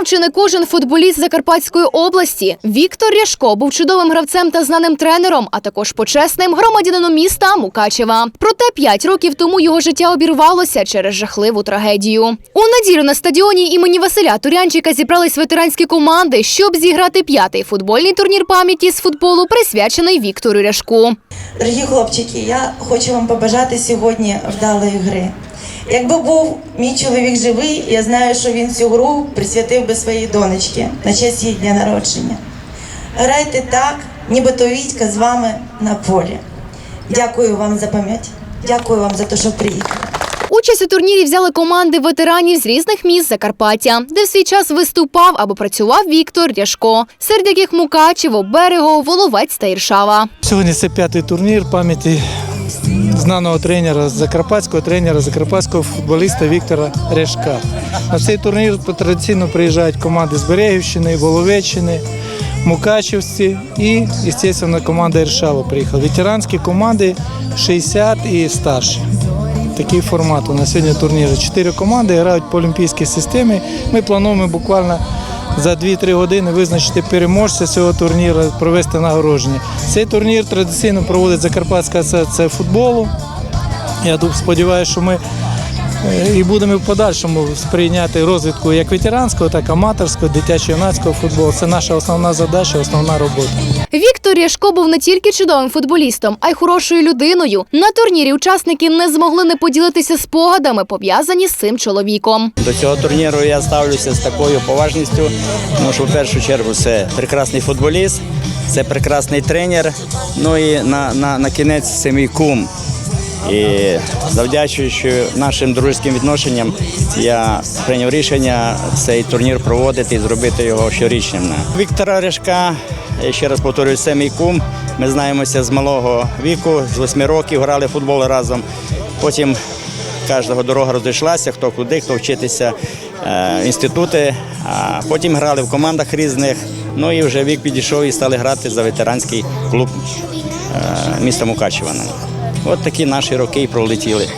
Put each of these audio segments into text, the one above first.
знав чи не кожен футболіст Закарпатської області. Віктор Ряшко був чудовим гравцем та знаним тренером, а також почесним громадянином міста Мукачева. Проте п'ять років тому його життя обірвалося через жахливу трагедію. У неділю на стадіоні імені Василя Турянчика зібрались ветеранські команди, щоб зіграти п'ятий футбольний турнір пам'яті з футболу, присвячений Віктору Ряшку. Дорогі хлопчики, я хочу вам побажати сьогодні вдалої гри. Якби був мій чоловік живий, я знаю, що він цю гру присвятив би своїй донечці на честь її дня народження. Грайте так, нібито Вітька з вами на полі. Дякую вам за пам'ять. Дякую вам за те, що приїхали. Участь у турнірі взяли команди ветеранів з різних міст Закарпаття, де в свій час виступав або працював Віктор Ряшко, серед яких Мукачево, Берегово, Воловець та Іршава. Сьогодні це п'ятий турнір пам'яті знаного тренера, закарпатського тренера, закарпатського футболіста Віктора Ряшка. На цей турнір традиційно приїжджають команди з Берегівщини, Воловеччини, Мукачівці і, звісно, команда Іршава приїхала. Ветеранські команди 60 і старші. Такий формат у нас сьогодні турніри. Чотири команди грають по олімпійській системі. Ми плануємо буквально за 2-3 години визначити переможця цього турніру, провести нагородження. Цей турнір традиційно проводить Закарпатська асоціація футболу. Я сподіваюся, що ми і будемо в подальшому сприйняти розвитку як ветеранського, так і аматорського, дитячо-юнацького футболу. Це наша основна задача, основна робота. Віктор Ряшко був не тільки чудовим футболістом, а й хорошою людиною. На турнірі учасники не змогли не поділитися спогадами, пов'язані з цим чоловіком. До цього турніру я ставлюся з такою поважністю, тому що в першу чергу це прекрасний футболіст, це прекрасний тренер. Ну і на, на, на кінець це мій кум. І завдячуючи нашим дружським відношенням, я прийняв рішення цей турнір проводити і зробити його щорічним. Віктора Ряшка, ще раз повторюю, це мій кум. Ми знаємося з малого віку, з восьми років грали в футбол разом. Потім кожного дорога розійшлася, хто куди, хто вчитися е, в інститути, а потім грали в командах різних. Ну і вже вік підійшов і стали грати за ветеранський клуб е, міста Мукачева. От такі наші роки і пролетіли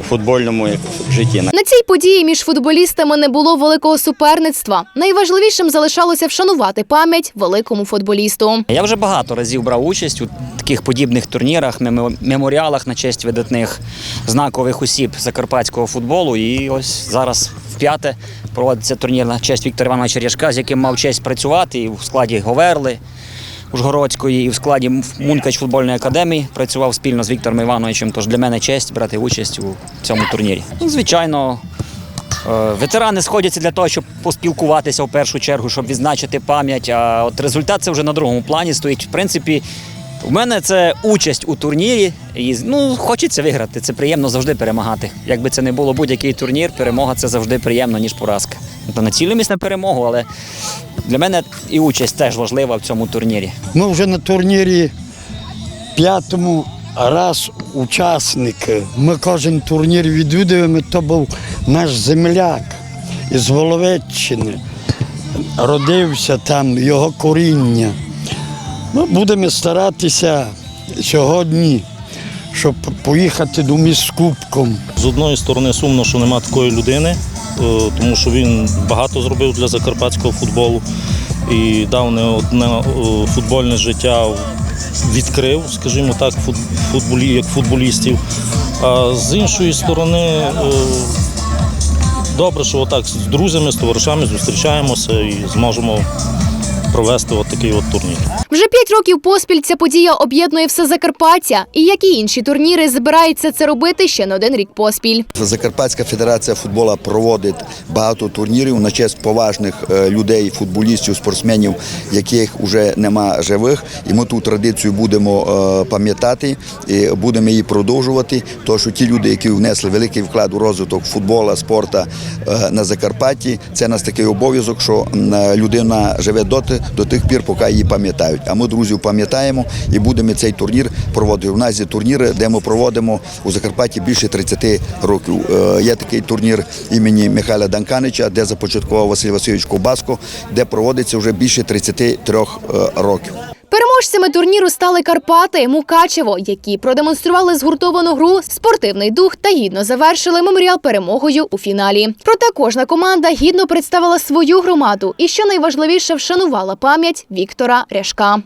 у футбольному житті. На цій події між футболістами не було великого суперництва. Найважливішим залишалося вшанувати пам'ять великому футболісту. Я вже багато разів брав участь у таких подібних турнірах, мемо- меморіалах на честь видатних знакових осіб закарпатського футболу. І ось зараз вп'яте проводиться турнір на честь Віктора Івановича Ряшка, з яким мав честь працювати і в складі Говерли. Ужгородської і в складі Мункач футбольної академії працював спільно з Віктором Івановичем. Тож для мене честь брати участь у цьому турнірі. Ну, звичайно, Е, Ветерани сходяться для того, щоб поспілкуватися в першу чергу, щоб відзначити пам'ять. А от результат це вже на другому плані стоїть. В принципі, в мене це участь у турнірі. І ну, хочеться виграти. Це приємно завжди перемагати. Якби це не було будь-який турнір, перемога це завжди приємно, ніж поразка. То націлимось на перемогу, але для мене і участь теж важлива в цьому турнірі. Ми вже на турнірі п'ятому раз учасники. Ми кожен турнір відвідуємо, то був наш земляк із Головеччини. Родився там, його коріння. Ми будемо старатися сьогодні, щоб поїхати до міст з кубком. З одної сторони сумно, що нема такої людини, тому що він багато зробив для закарпатського футболу і дав не одне е, футбольне життя, відкрив, скажімо так, футболі, як футболістів. А з іншої сторони, е, добре, що отак з друзями, з товаришами зустрічаємося і зможемо провести от такий от турнір. Вже п'ять років поспіль ця подія об'єднує все Закарпаття. І як і інші турніри, збирається це робити ще не один рік поспіль. Закарпатська федерація футболу проводить багато турнірів на честь поважних е, людей, футболістів, спортсменів, яких вже нема живих. І ми ту традицію будемо е, пам'ятати і будемо її продовжувати. Тому що ті люди, які внесли великий вклад у розвиток футболу, спорту е, на Закарпатті, це нас такий обов'язок, що людина живе доти, до тих пір, поки її пам'ятають. А ми друзів пам'ятаємо і будемо цей турнір проводити. У нас є турніри, де ми проводимо у Закарпатті більше 30 років. Е, Є такий турнір імені Михайла Данканича, де започаткував Василь Васильович Кубаско, де проводиться вже більше 33 років. Переможцями турніру стали Карпати, Мукачево, які продемонстрували згуртовану гру, спортивний дух та гідно завершили меморіал перемогою у фіналі. Проте кожна команда гідно представила свою громаду і, що найважливіше, вшанувала пам'ять Віктора Ряшка.